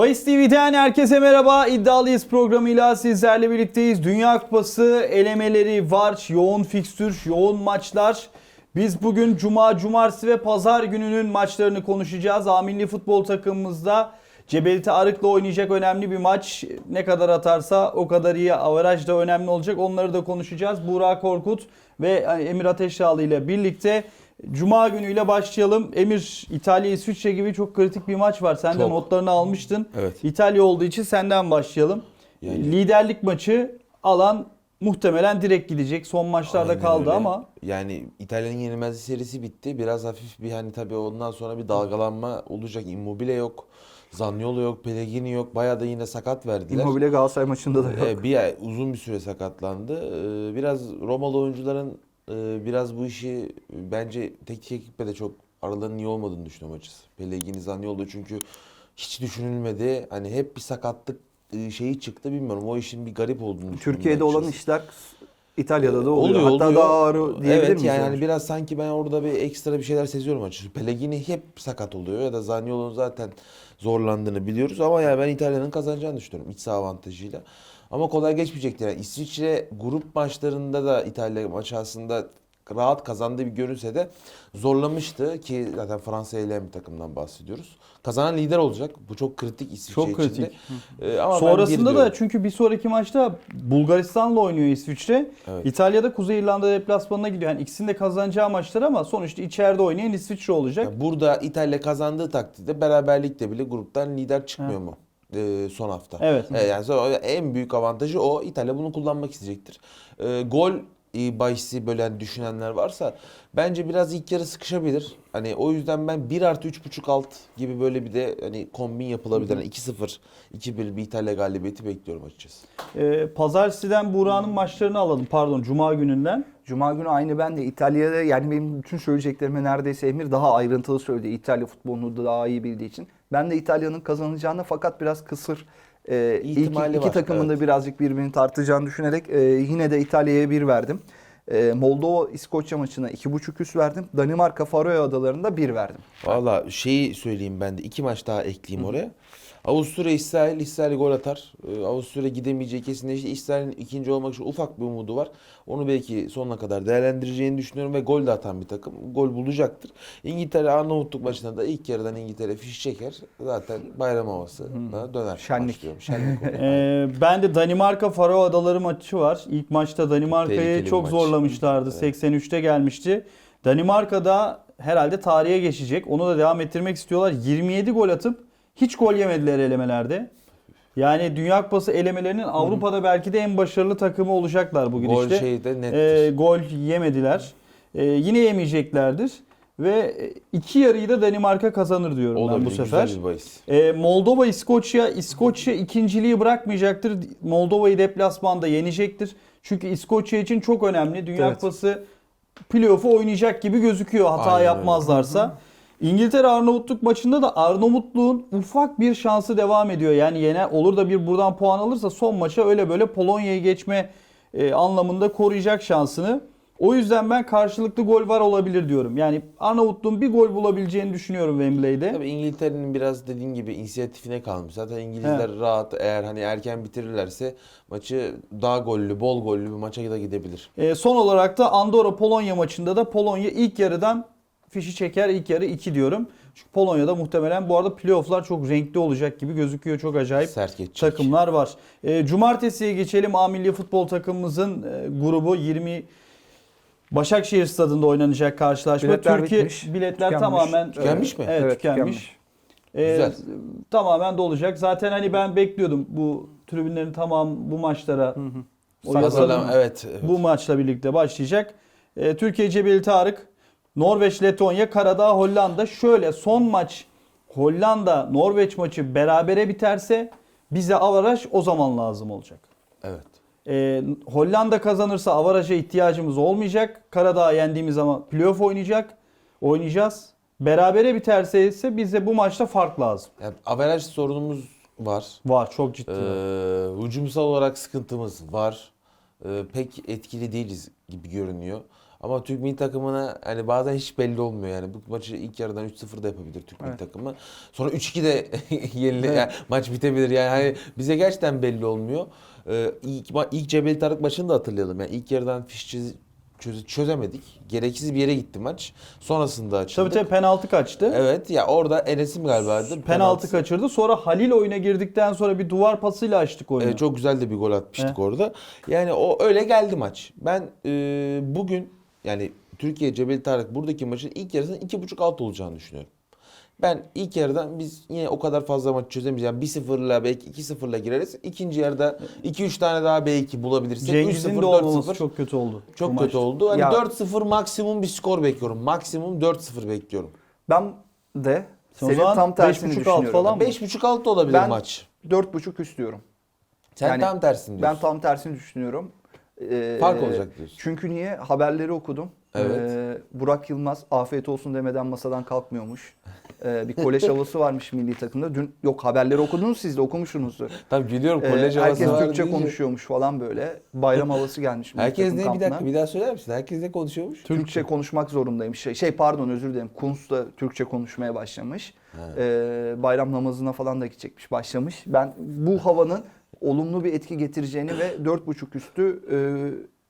Bayis TV'den herkese merhaba. İddialıyız programıyla sizlerle birlikteyiz. Dünya Kupası elemeleri var. Yoğun fikstür, yoğun maçlar. Biz bugün Cuma, Cumartesi ve Pazar gününün maçlarını konuşacağız. A milli futbol takımımızda Cebelite Arık'la oynayacak önemli bir maç. Ne kadar atarsa o kadar iyi. Averaj da önemli olacak. Onları da konuşacağız. Burak Korkut ve Emir Ateşyağlı ile birlikte Cuma günüyle başlayalım. Emir İtalya İsviçre gibi çok kritik bir maç var. Sen de Çok. notlarını almıştın. Evet. İtalya olduğu için senden başlayalım. Yani- Liderlik maçı alan muhtemelen direkt gidecek. Son maçlarda Aynen kaldı öyle. ama yani İtalya'nın yenilmezlik serisi bitti. Biraz hafif bir hani tabii ondan sonra bir dalgalanma olacak. Immobile yok. Zaniolo yok, Pellegrini yok. Bayağı da yine sakat verdiler. Immobile Galatasaray maçında da yok. Ee, bir ay, uzun bir süre sakatlandı. Ee, biraz Romalı oyuncuların e, biraz bu işi bence teknik ekiple de çok aralarının iyi olmadığını düşünüyorum açıkçası. Pellegrini, Zaniolo çünkü hiç düşünülmedi. Hani hep bir sakatlık e, şeyi çıktı bilmiyorum. O işin bir garip olduğunu düşünüyorum. Türkiye'de olan işler İtalya'da da oluyor. Oluyor, Hatta oluyor. daha ağır diyebilir Evet miyiz? yani hani biraz sanki ben orada bir ekstra bir şeyler seziyorum açıkçası. Pellegrini hep sakat oluyor ya da Zaniolo'nun zaten zorlandığını biliyoruz ama yani ben İtalya'nın kazanacağını düşünüyorum iç saha avantajıyla. Ama kolay geçmeyecektir. Yani İsviçre grup maçlarında da İtalya maçı aslında rahat kazandığı bir görünse de zorlamıştı ki zaten Fransa'ya eleyen bir takımdan bahsediyoruz. Kazanan lider olacak. Bu çok kritik İsviçre Çok için kritik. Ee, ama sonrasında da çünkü bir sonraki maçta Bulgaristan'la oynuyor İsviçre. Evet. İtalya'da Kuzey İrlanda deplasmanına gidiyor. Yani ikisinin de kazanacağı maçlar ama sonuçta içeride oynayan İsviçre olacak. Ya burada İtalya kazandığı takdirde beraberlikte bile gruptan lider çıkmıyor mu? Ee, son hafta. Evet. Ee, yani en büyük avantajı o. İtalya bunu kullanmak isteyecektir. Ee, gol e, bahisi böyle hani düşünenler varsa bence biraz ilk yarı sıkışabilir. Hani o yüzden ben 1 artı 3.5 alt gibi böyle bir de hani kombin yapılabilir. Yani 2-0, 2-1 bir İtalya galibiyeti bekliyorum açıkçası. Ee, Pazartesi'den Burak'ın maçlarını alalım. Pardon Cuma gününden. Cuma günü aynı ben de İtalya'da yani benim bütün söyleyeceklerime neredeyse Emir daha ayrıntılı söyledi. İtalya futbolunu da daha iyi bildiği için. Ben de İtalya'nın kazanacağını fakat biraz kısır e, ilk İhtimali iki var, takımın da evet. birazcık birbirini tartacağını düşünerek e, yine de İtalya'ya bir verdim. E, Moldova İskoçya maçına iki buçuk üst verdim. Danimarka Faroe Adaları'nda bir verdim. Valla şeyi söyleyeyim ben de. iki maç daha ekleyeyim oraya. Avusturya İsrail, İsrail gol atar. Ee, Avusturya gidemeyeceği kesinleşti. İsrail'in ikinci olmak için ufak bir umudu var. Onu belki sonuna kadar değerlendireceğini düşünüyorum ve gol de atan bir takım. Gol bulacaktır. İngiltere Arnavutluk maçında da ilk yarıdan İngiltere fiş çeker. Zaten bayram havası da döner. Şenlik. Şenlik. Ee, ben de Danimarka Faroe Adaları maçı var. İlk maçta Danimarka'yı çok maç. Zorlamışlardı. Evet. 83'te gelmişti. Danimarka'da herhalde tarihe geçecek. Onu da devam ettirmek istiyorlar. 27 gol atıp hiç gol yemediler elemelerde. Yani Dünya Kupası elemelerinin Avrupa'da belki de en başarılı takımı olacaklar bugün Gol işte. şeyde nettir. Ee, gol yemediler. Ee, yine yemeyeceklerdir. Ve iki yarıyı da Danimarka kazanır diyorum ben Olabilir, bu sefer. Ee, Moldova İskoçya İskoçya ikinciliği bırakmayacaktır. Moldova'yı deplasmanda yenecektir. Çünkü İskoçya için çok önemli. Dünya Evet. Kupası playoff'u oynayacak gibi gözüküyor hata Aynen öyle. yapmazlarsa. İngiltere Arnavutluk maçında da Arnavutluğun ufak bir şansı devam ediyor. Yani yine olur da bir buradan puan alırsa son maça öyle böyle Polonya'yı geçme e, anlamında koruyacak şansını. O yüzden ben karşılıklı gol var olabilir diyorum. Yani Arnavutluğun bir gol bulabileceğini düşünüyorum Wembley'de. Tabii İngiltere'nin biraz dediğin gibi inisiyatifine kalmış. Zaten İngilizler rahat eğer hani erken bitirirlerse maçı daha gollü, bol gollü bir maça da gidebilir. E, son olarak da Andorra Polonya maçında da Polonya ilk yarıdan fişi çeker. İlk yarı 2 diyorum. Çünkü Polonya'da muhtemelen bu arada playofflar çok renkli olacak gibi gözüküyor. Çok acayip Sert geçecek. takımlar var. E, Cumartesiye geçelim. A milli futbol takımımızın e, grubu 20 Başakşehir stadında oynanacak karşılaşma. Biletler Türkiye bitmiş, biletler tükenmiş. tamamen Tükenmiş mi? Evet, Evet, tükenmiş. tükenmiş. E, Güzel. tamamen dolacak. Zaten hani ben bekliyordum bu tribünlerin tamam bu maçlara o Hazırlan- yasalım evet, evet. bu maçla birlikte başlayacak. Ee, Türkiye Cebeli Tarık, Norveç, Letonya, Karadağ, Hollanda. Şöyle son maç Hollanda, Norveç maçı berabere biterse bize avaraj o zaman lazım olacak. Evet. Ee, Hollanda kazanırsa avaraja ihtiyacımız olmayacak. Karadağ yendiğimiz zaman playoff oynayacak. Oynayacağız. Berabere biterse ise bize bu maçta fark lazım. Yani averaj sorunumuz var. Var çok ciddi. Ee, hücumsal olarak sıkıntımız var. Ee, pek etkili değiliz gibi görünüyor. Ama Türk milli takımına hani bazen hiç belli olmuyor yani. Bu maçı ilk yarıdan 3-0 da yapabilir Türk milli Evet. takımı. Sonra 3-2 de yenile Evet. yani maç bitebilir. Yani hani bize gerçekten belli olmuyor. Ee, ilk, ilk Cebeli Tarık maçını da hatırlayalım. Yani ilk yarıdan fiş çöz- çöz- çözemedik. Gereksiz bir yere gitti maç. Sonrasında Tabii açıldık. tabii penaltı kaçtı. Evet ya orada Enes'im galiba. Penaltı, Penaltısı. kaçırdı. Sonra Halil oyuna girdikten sonra bir duvar pasıyla açtık oyunu. Ee, çok güzel de bir gol atmıştık Heh. orada. Yani o öyle geldi maç. Ben e, bugün yani Türkiye Cebeli Tarık buradaki maçın ilk yarısının 2.5 alt olacağını düşünüyorum. Ben ilk yarıdan biz yine o kadar fazla maç çözemeyiz. Yani 1-0'la belki 2-0'la gireriz. İkinci yarıda 2-3 tane daha belki bulabilirsek. Cengiz'in 3-0, de olmaması 4-0 çok kötü oldu. bu çok maçta. kötü oldu. Hani Ya- 4-0 maksimum bir skor bekliyorum. Maksimum 4-0 bekliyorum. Ben de Sen o senin zaman tam tersini 5.5 alt düşünüyorum. falan mı? 5.5 alt da olabilir Ben- maç. 4.5 istiyorum. Sen yani tam tersini diyorsun. Ben tam tersini düşünüyorum. Ee, Fark olacak diyorsun. Çünkü niye? Haberleri okudum. Evet. Ee, Burak Yılmaz afiyet olsun demeden masadan kalkmıyormuş. Ee, bir kolej havası varmış milli takımda. Dün yok haberleri okudunuz siz de okumuşsunuzdur. Tabii biliyorum Ee, kolej havası herkes var Türkçe deyince- konuşuyormuş falan böyle. Bayram havası gelmiş. milli Herkes takım ne bir kampına. dakika bir daha söyler misin? Herkes ne konuşuyormuş? Türkçe konuşmak zorundaymış. Şey, şey pardon özür dilerim. Kunz da Türkçe konuşmaya başlamış. Ee, bayram namazına falan da gidecekmiş, başlamış. Ben bu havanın olumlu bir etki getireceğini ve 4.5 üstü e,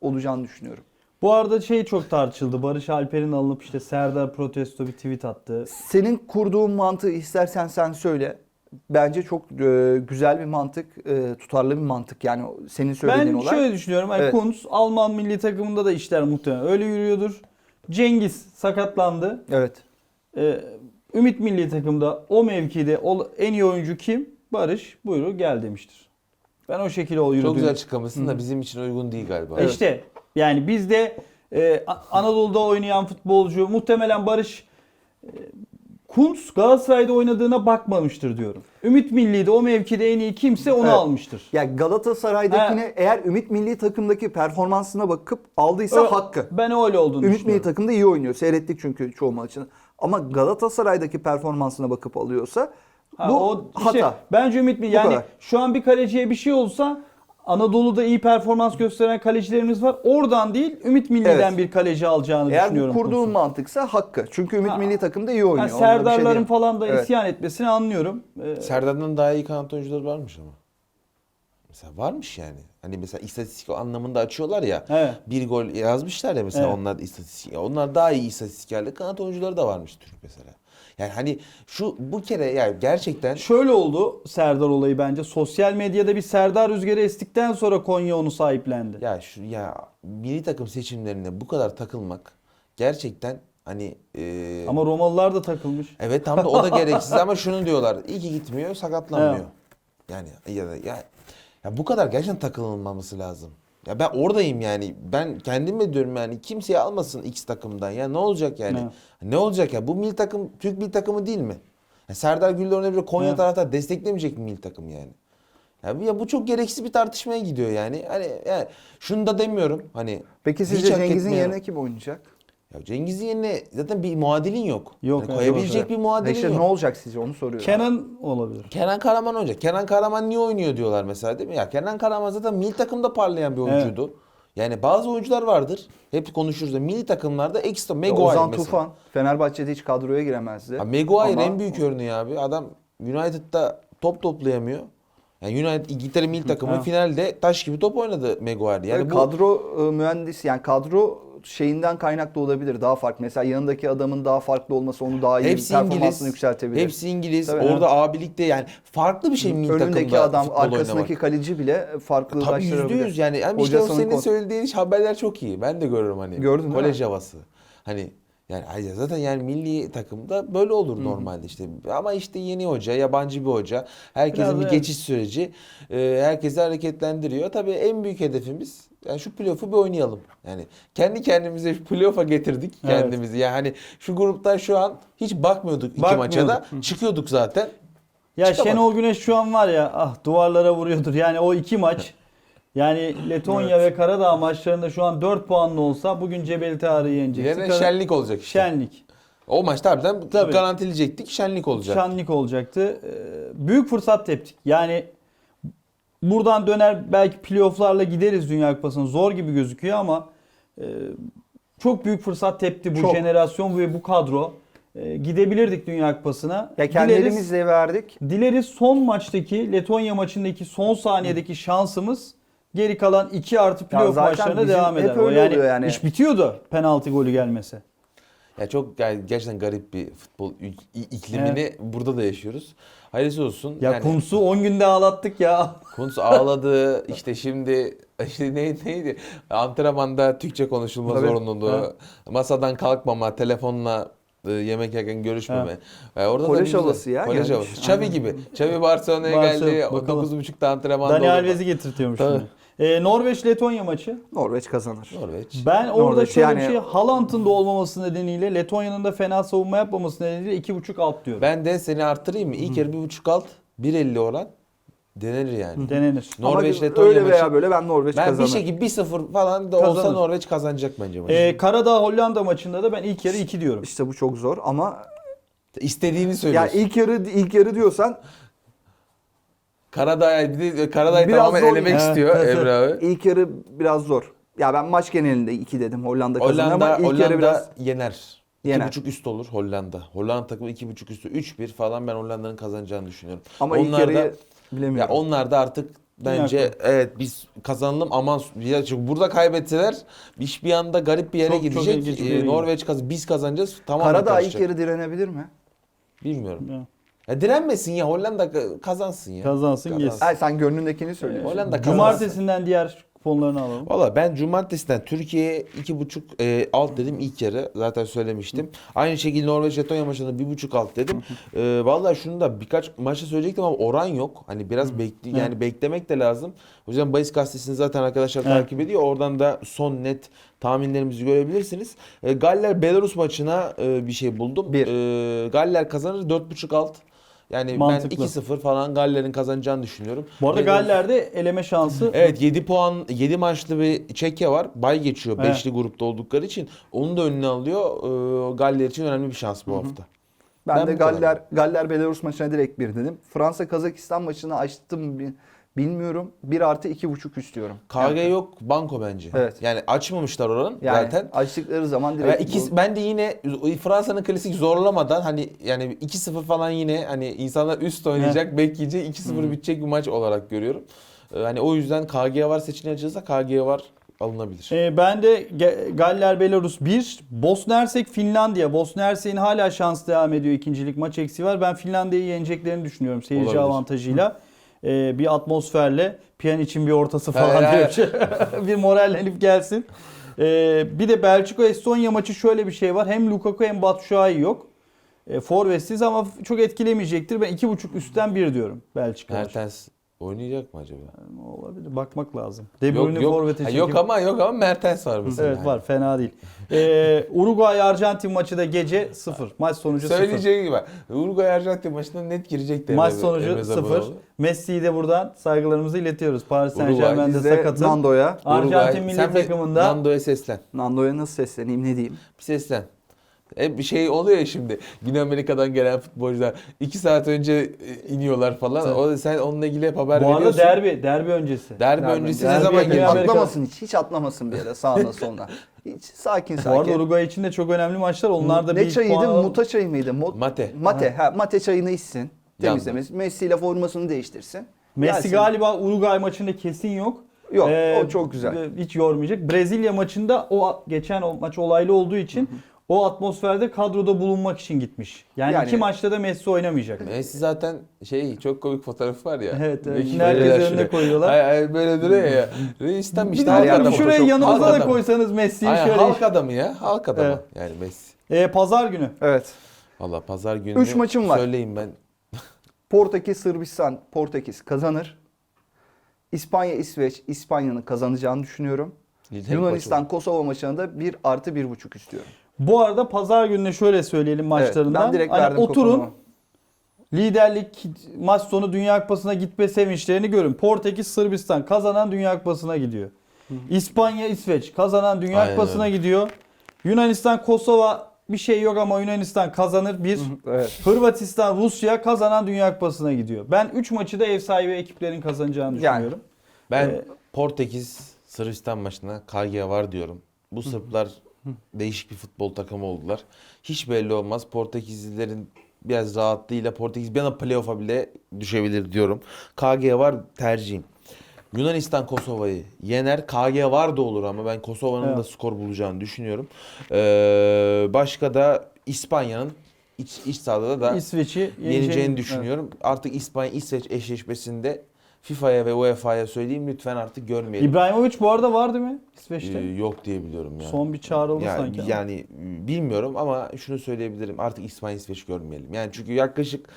olacağını düşünüyorum. Bu arada şey çok tartışıldı. Barış Alper'in alınıp işte Serdar protesto bir tweet attı. Senin kurduğun mantığı istersen sen söyle. Bence çok e, güzel bir mantık, e, tutarlı bir mantık. Yani o- senin söylediğin Ben olay. şöyle düşünüyorum. Yani Evet. Kuntz Alman milli takımında da işler muhtemelen öyle yürüyordur. Cengiz sakatlandı. Evet. Ee, Ümit milli takımda o mevkide ol- en iyi oyuncu kim? Barış buyur gel demiştir. Ben o şekilde o yürüdüm. Çok güzel açıklamışsın da bizim için uygun değil galiba. E İşte yani bizde e, Anadolu'da oynayan futbolcu muhtemelen Barış e, Kuntz Galatasaray'da oynadığına bakmamıştır diyorum. Ümit Milli'de o mevkide en iyi kimse onu Evet. almıştır. Ya Galatasaray'dakine eğer Ümit Milli takımdaki performansına bakıp aldıysa Ö- hakkı. Ben öyle olduğunu Ümit Milli takımda iyi oynuyor. Seyrettik çünkü çoğu maçını. Ama Galatasaray'daki performansına bakıp alıyorsa Ha, bu o hata. Şey, bence Ümit Milli yani kadar. şu an bir kaleciye bir şey olsa Anadolu'da iyi performans gösteren kalecilerimiz var. Oradan değil Ümit Milli'den Evet. bir kaleci alacağını Eğer düşünüyorum. kurduğun Kuntz'un. mantıksa hakkı. Çünkü Ümit Ha. Milli takımda iyi oynuyor. Yani şey Serdarların diyemem. falan da Evet. isyan etmesini anlıyorum. Ee, Serdar'dan daha iyi kanat oyuncuları varmış ama. Mesela varmış yani. Hani mesela istatistik anlamında açıyorlar ya. Evet. Bir gol yazmışlar ya mesela Evet. onlar istatistik. Onlar daha iyi istatistiklerle kanat oyuncuları da varmış Türk mesela. Yani hani şu bu kere yani gerçekten Şöyle oldu Serdar olayı bence. Sosyal medyada bir Serdar rüzgarı estikten sonra Konya onu sahiplendi. ya şu ya milli takım seçimlerine bu kadar takılmak gerçekten hani e, Ama Romalılar da takılmış. Evet tam da o da gereksiz ama şunu diyorlar. İyi ki gitmiyor, sakatlanmıyor. Evet. Yani ya da ya, ya bu kadar gerçekten takılmaması lazım. Ya ben oradayım yani. Ben kendim de diyorum yani kimseye almasın X takımdan. Ya ne olacak yani? Evet. Ne olacak ya? Bu milli takım Türk milli takımı değil mi? Ya Serdar Gül'le oynayabilir. Konya Evet. taraftar desteklemeyecek mi milli takım yani? Ya, ya bu çok gereksiz bir tartışmaya gidiyor yani. Hani yani şunu da demiyorum. Hani Peki sizce Cengiz'in yerine kim oynayacak? Ya Cengiz'in yerine zaten bir muadilin yok. Yok, evet, koyabilecek bir muadilin İşte yok. ne olacak sizce onu soruyorum. Kenan olabilir. Kenan Karaman oynayacak. Kenan Karaman niye oynuyor diyorlar mesela değil mi? Ya Kenan Karaman zaten milli takımda parlayan bir oyuncuydu. Yani bazı oyuncular vardır. Hep konuşuruz da milli takımlarda ekstra Maguire Ozan mesela. Tufan Fenerbahçe'de hiç kadroya giremezdi. Ha, Maguire Ama- en büyük örneği abi. Adam United'da top toplayamıyor. Yani United İngiltere milli takımı Ha. finalde taş gibi top oynadı Maguire. Yani Ve bu kadro e, mühendisi yani kadro şeyinden kaynaklı olabilir daha farklı. Mesela yanındaki adamın daha farklı olması onu daha iyi hepsi performansını İngiliz. yükseltebilir. Hepsi İngiliz. Tabii. Orada abilikte yani farklı bir şey milli Önündeki takımda adam futbol arkasındaki oynamak. kaleci bile farklı Tabii yüzde yüz yani. yani işte senin kon- söylediğin haberler çok iyi. Ben de görüyorum hani. Gördün Kolej havası. Hani yani zaten yani milli takımda böyle olur normalde işte. Ama işte yeni hoca, yabancı bir hoca. Herkesin Biraz bir evet. geçiş süreci. E, herkesi hareketlendiriyor. Tabii en büyük hedefimiz yani şu playoff'u bir oynayalım. Yani kendi kendimize şu playoff'a getirdik Evet. kendimizi. Yani hani şu gruptan şu an hiç bakmıyorduk iki maça da. Bakmıyorduk. Çıkıyorduk zaten. Ya Çıkamadı. Şenol Güneş şu an var ya ah duvarlara vuruyordur. Yani o iki maç yani Letonya ve Karadağ maçlarında şu an 4 puanlı olsa bugün Cebeli Tarık'ı yeneceksin. Yine Kara- şenlik olacak işte. Şenlik. O maçta harbiden Tabii. garantileyecektik. Şenlik olacak. Şenlik olacaktı. Ee, Büyük fırsat teptik. Yani buradan döner belki playofflarla gideriz Dünya Kupası'na. Zor gibi gözüküyor ama e, çok büyük fırsat tepti bu Çok. jenerasyon ve bu kadro. E, gidebilirdik Dünya Kupası'na. Ya Dileriz- kendilerimizle verdik. Dileriz son maçtaki Letonya maçındaki son saniyedeki şansımız geri kalan 2 artı playoff maçlarına devam hep eder. O öyle oluyor yani. iş bitiyordu penaltı golü gelmese. Ya çok ger- gerçekten garip bir futbol iklimini burada da yaşıyoruz. Hayırlısı olsun. Ya yani, Kuntz'u 10 günde ağlattık ya. Kuntz ağladı. işte şimdi işte neydi, neydi? Antrenmanda Türkçe konuşulma Tabii. zorunluluğu. Ha. Masadan kalkmama, telefonla e, yemek yerken görüşmeme. E, orada Kolej havası ya Kolej havası. Xavi gibi. Xavi Barcelona'ya Barcelona, geldi. O bakalım. 9.30'da antrenmanda Dani oldu. Alves'i getirtiyormuş Tabii. şimdi. Ee, Norveç-Letonya maçı. Norveç kazanır. Norveç. Ben orada Norveç şöyle yani- bir şey Haaland'ın da olmaması nedeniyle Letonya'nın da fena savunma yapmaması nedeniyle 2.5 alt diyorum. Ben de seni arttırayım mı? İlk yarı 1.5 alt, 1.50 oran denenir yani. Denenir. Norveç Ama Letonya öyle veya maçı. böyle ben Norveç Ben kazanır. bir şekilde 1-0 falan da olsa Kazanır. Norveç kazanacak bence maçı. Ee, Karadağ Hollanda maçında da ben ilk yarı 2 diyorum. İşte bu çok zor ama İstediğini ya söylüyorsun. ilk yarı ilk yarı diyorsan Karadağ bir de Karadağ'ı Biraz tamamen zor elemek ya. istiyor Evet, Emre abi. ilk yarı biraz zor. Ya ben maç genelinde 2 dedim. Hollanda kazanır Hollanda, ama ilk Hollanda yarı biraz yener. Yener. 2.5 üst olur Hollanda. Hollanda takımı 2.5 üstü 3-1 falan ben Hollanda'nın kazanacağını düşünüyorum. ama ilk Onlar da- yarıyı Ya bilemiyorum. onlar da artık bence Dünya evet biz kazanalım aman ya çünkü burada kaybetseler iş bir anda garip bir yere Çok- çok gidecek. ilginç bir Ee, Norveç kaz biz kazanacağız tamamen Karadağ ilk karışacak. yarı direnebilir mi? Bilmiyorum. Ya. Ya direnmesin ya Hollanda ka- kazansın ya. Kazansın, yesin. Ay sen gönlündekini söylüyorsun. Hollanda kazansın. Cumartesinden diğer kuponlarını alalım. Valla ben cumartesiden Türkiye'ye iki buçuk e, alt dedim ilk yarı zaten söylemiştim. Aynı şekilde Norveç Letonya maçında bir buçuk alt dedim. E, Valla şunu da birkaç maçta söyleyecektim ama oran yok. Hani biraz bekli yani beklemek de lazım. O yüzden bahis gazetesini zaten arkadaşlar Evet. takip ediyor. Oradan da son net tahminlerimizi görebilirsiniz. E, Galler Belarus maçına e, bir şey buldum. Bir. E, Galler kazanır dört buçuk alt. Yani Mantıklı. ben 2-0 falan Galler'in kazanacağını düşünüyorum. Bu arada Galler'de eleme şansı Evet 7 puan 7 maçlı bir Çekya var. Bay geçiyor Evet. 5'li grupta oldukları için. Onu da önüne alıyor. Ee, Galler için önemli bir şans bu hafta. Ben, Ben de bu kadar. Galler Galler Belarus maçına direkt bir dedim. Fransa Kazakistan maçını açtım bi- bilmiyorum. 1 artı 2.5 istiyorum. KG yok banko bence. Evet. Yani açmamışlar oranın Yani zaten. açtıkları zaman Ben, direkt ikisi, bu- ben de yine Fransa'nın klasik zorlamadan hani yani 2-0 falan yine hani insanlar üst oynayacak, bekleyecek 2-0 bitecek bir maç olarak görüyorum. Ee, hani o yüzden KG var seçeneği açılırsa KG var alınabilir. Ee, ben de Galler Belarus 1, Bosna Hersek Finlandiya. Bosna Hersek'in hala şans devam ediyor. İkincilik maç eksiği var. Ben Finlandiya'yı yeneceklerini düşünüyorum seyirci Olabilir. avantajıyla. Ee, bir atmosferle Piyan için bir ortası falan diye bir şey. bir morallenip gelsin. Ee, bir de Belçika Estonya maçı şöyle bir şey var. Hem Lukaku hem Batshuayi yok. E, Forvetsiz ama çok etkilemeyecektir. Ben 2.5 üstten 1 diyorum Belçika. Mertens oynayacak mı acaba? Olabilir. Bakmak lazım. De Bruyne forvete Ha, çekip- yok ama yok ama Mertens var mesela. Evet var fena değil. Ee, Uruguay Arjantin maçı da gece 0. Maç sonucu 0. Söyleyeceği gibi. Uruguay Arjantin maçında net girecek de Maç sonucu Emre 0. Zabaroğlu. Messi'yi de buradan saygılarımızı iletiyoruz. Paris Saint Uruguay, Germain'de Biz de sakatı. Nando'ya. Arjantin Uruguay. milli Sen takımında Nando'ya seslen. Nando'ya nasıl sesleneyim ne diyeyim? Bir seslen. Hep bir şey oluyor ya şimdi. Güney Amerika'dan gelen futbolcular 2 saat önce e, iniyorlar falan. Tabii. O sen onunla ilgili hep haber bu arada veriyorsun. derbi, derbi öncesi. Derbi Derbi- öncesi derbi ne zaman? Amerika- Atlamasın hiç. Hiç atlamasın bir yere sağına soluna. Hiç sakin Bu arada sakin. Uruguay için de çok önemli maçlar. Onlar da ne bir çayıydı? puan- Muta çayı mıydı? Mo- Mate. Mate. Ha, mate çayını içsin. Yandı. Temizlemesi. Messi ile formasını değiştirsin. Messi Gelsin. galiba Uruguay maçında kesin yok. Yok Ee, o çok güzel. e, Hiç yormayacak. Brezilya maçında o geçen o maç olaylı olduğu için o atmosferde kadroda bulunmak için gitmiş. Yani, Yani- iki maçta da Messi oynamayacak. Messi zaten şey çok komik fotoğrafı var ya. Evet, evet. Herkes önüne koyuyorlar. Ay, ay, böyle duruyor ya. Reisten Bir işte de halk adamı. şuraya Photoshop. yanımıza da adamı. koysanız Messi'yi Aynen, şöyle. halk adamı ya. Halk adamı. Evet. Yani Messi. Ee, Pazar günü. Evet. Valla pazar günü Üç maçım var. Söyleyeyim ben. Portekiz, Sırbistan, Portekiz kazanır. İspanya, İsveç, İspanya'nın kazanacağını düşünüyorum. Tek Yunanistan, Kosova maçında da 1 artı 1.5 istiyorum. Bu arada pazar gününe şöyle söyleyelim maçlarından. ben direkt Hani verdim oturun kuponumu. liderlik maç sonu Dünya Kupası'na gitme sevinçlerini görün. Portekiz Sırbistan kazanan Dünya Kupası'na gidiyor. İspanya İsveç kazanan Dünya Aynen Kupası'na öyle. gidiyor. Yunanistan Kosova bir şey yok ama Yunanistan kazanır. Bir Evet. Hırvatistan Rusya kazanan Dünya Kupası'na gidiyor. Ben 3 maçı da ev sahibi ekiplerin kazanacağını Yani. düşünüyorum. Ben Ee, Portekiz Sırbistan maçına KG var diyorum. Bu Sırplar değişik bir futbol takımı oldular. Hiç belli olmaz. Portekizlilerin biraz rahatlığıyla Portekiz bir anda playoff'a bile düşebilir diyorum. KG var tercihim. Yunanistan Kosova'yı yener. KG var da olur ama ben Kosova'nın Evet. da skor bulacağını düşünüyorum. Ee, başka da İspanya'nın iç, iç sahada da İsveç'i yeneceğini düşünüyorum. Artık İspanya İsveç eşleşmesinde FIFA'ya ve UEFA'ya söyleyeyim lütfen artık görmeyelim. İbrahimovic bu arada var değil mi İsveç'te? Ee, yok diye biliyorum ya. Son bir çağrıldı yani, sanki. Yani e, bilmiyorum ama şunu söyleyebilirim. Artık İspanya İsveç görmeyelim. Yani çünkü yaklaşık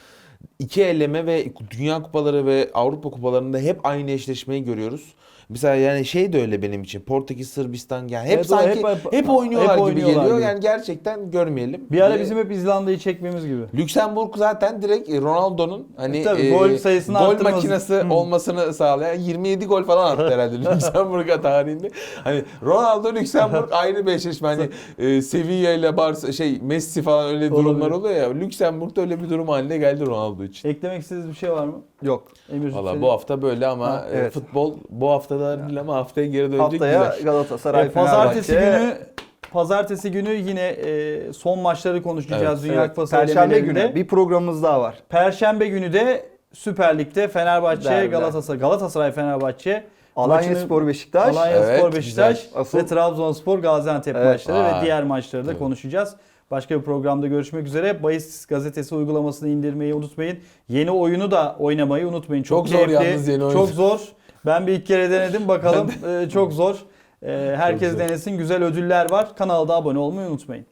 iki eleme ve Dünya Kupaları ve Avrupa Kupalarında hep aynı eşleşmeyi görüyoruz. Mesela yani şey de öyle benim için. Portekiz, Sırbistan yani hep Evet, sanki hep- hep, oynuyorlar hep gibi oynuyorlar geliyor. gibi. Yani gerçekten görmeyelim. Bir ara Ve bizim hep İzlanda'yı çekmemiz gibi. Lüksemburg zaten direkt e, Ronaldo'nun hani E, tabii, gol sayısını gol arttırması. makinesi Hı. olmasını sağlayan 27 gol falan attı herhalde Lüksemburg'a tarihinde. Hani Ronaldo Lüksemburg ayrı bir eşleşme. Hani e, Sevilla ile Barça şey Messi falan öyle durumlar Olabilir. oluyor ya. Lüksemburg'da öyle bir durum haline geldi Ronaldo için. Eklemek istediğiniz bir şey var mı? Yok. Emir Valla bu hafta böyle ama Ha, e, evet. futbol bu haftada değil ama haftaya geri dönecek Haftaya güzel. Galatasaray, E, pazartesi günü Pazartesi günü yine e, son maçları konuşacağız Evet. Dünya Evet, Kupası Perşembe günü bir programımız daha var. Perşembe günü de Süper Lig'de Fenerbahçe, Derbiler. Galatasaray, Galatasaray Fenerbahçe, Alanya Maçını- Spor Beşiktaş. Alanya Evet, Spor Beşiktaş güzel. Asıl- ve Trabzonspor Gaziantep Evet. maçları ve Vay. diğer maçları da Evet. konuşacağız. Başka bir programda görüşmek üzere. Bayis gazetesi uygulamasını indirmeyi unutmayın. Yeni oyunu da oynamayı unutmayın. Çok, Çok zor yalnız yeni oyun. Çok zor. Ben bir iki kere denedim bakalım. Ee, çok zor. Ee, herkes zor. denesin. Güzel ödüller var. Kanalda abone olmayı unutmayın.